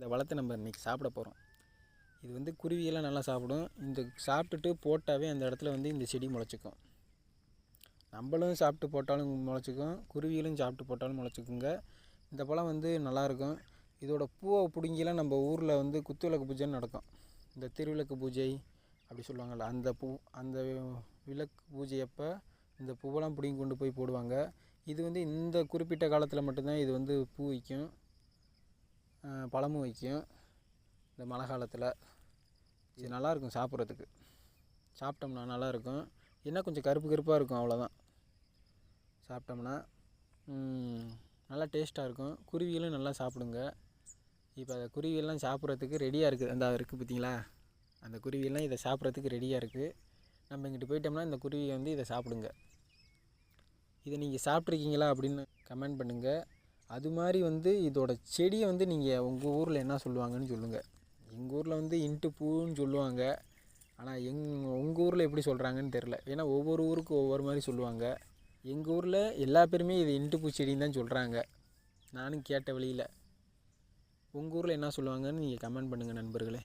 இந்த வளத்தை நம்ம இன்றைக்கி சாப்பிட போகிறோம் இது வந்து குருவியெல்லாம் நல்லா சாப்பிடும். இந்த சாப்பிட்டுட்டு போட்டாவே அந்த இடத்துல வந்து இந்த செடி முளைச்சிக்கும். நம்மளும் சாப்பிட்டு போட்டாலும் முளைச்சிக்கும். குருவிகளும் சாப்பிட்டு போட்டாலும் முளைச்சிக்குங்க. இந்த பழம் வந்து நல்லாயிருக்கும் இதோட பூவை பிடுங்கிலாம் நம்ம ஊரில் வந்து குத்துவிளக்கு பூஜைன்னு நடக்கும். இந்த திருவிளக்கு பூஜை அப்படி சொல்லுவாங்கள்ல அந்த பூ அந்த விளக்கு பூஜை அப்போ இந்த பூவெல்லாம் பிடிங்கி கொண்டு போய் போடுவாங்க. இது வந்து இந்த குறிப்பிட்ட காலத்தில் மட்டும்தான் இது வந்து பூ வைக்கும். பழமும் வைக்கும். இந்த மழை காலத்தில். இது நல்லாயிருக்கும் சாப்பிட்றதுக்கு. சாப்பிட்டோம்னா நல்லாயிருக்கும் என்ன கொஞ்சம் கருப்பு கருப்பாக இருக்கும் அவ்வளோதான் சாப்பிட்டோம்னா நல்லா டேஸ்ட்டாக இருக்கும். குருவிகளும் நல்லா சாப்பிடுங்க. இப்போ அந்த குருவியெல்லாம் சாப்பிட்றதுக்கு ரெடியாக இருக்குது அந்த இருக்குது பார்த்தீங்களா அந்த குருவியெல்லாம் இதை சாப்பிட்றதுக்கு ரெடியாக இருக்குது நம்ம இங்கிட்டு போயிட்டோம்னா இந்த குருவி வந்து இதை சாப்பிடுங்க. இதை நீங்கள் சாப்பிட்ருக்கீங்களா அப்படின்னு கமெண்ட் பண்ணுங்கள் அது மாதிரி வந்து இதோட செடியை வந்து நீங்கள் உங்கள் ஊரில் என்ன சொல்லுவாங்கன்னு சொல்லுங்கள் எங்கள் ஊரில் வந்து இன்ட்டு பூன்னு சொல்லுவாங்க. ஆனால் எங் உங்கள் ஊரில் எப்படி சொல்கிறாங்கன்னு தெரில ஏன்னா ஒவ்வொரு ஊருக்கும் ஒவ்வொரு மாதிரி சொல்லுவாங்க. எங்கள் ஊரில் எல்லா பேருமே இது இன்ட்டு பூ செடின்னு தான் சொல்கிறாங்க நானும் கேட்ட வழியில். உங்கள் ஊரில் என்ன சொல்லுவாங்கன்னு நீங்கள் கமெண்ட் பண்ணுங்கள் நண்பர்களே.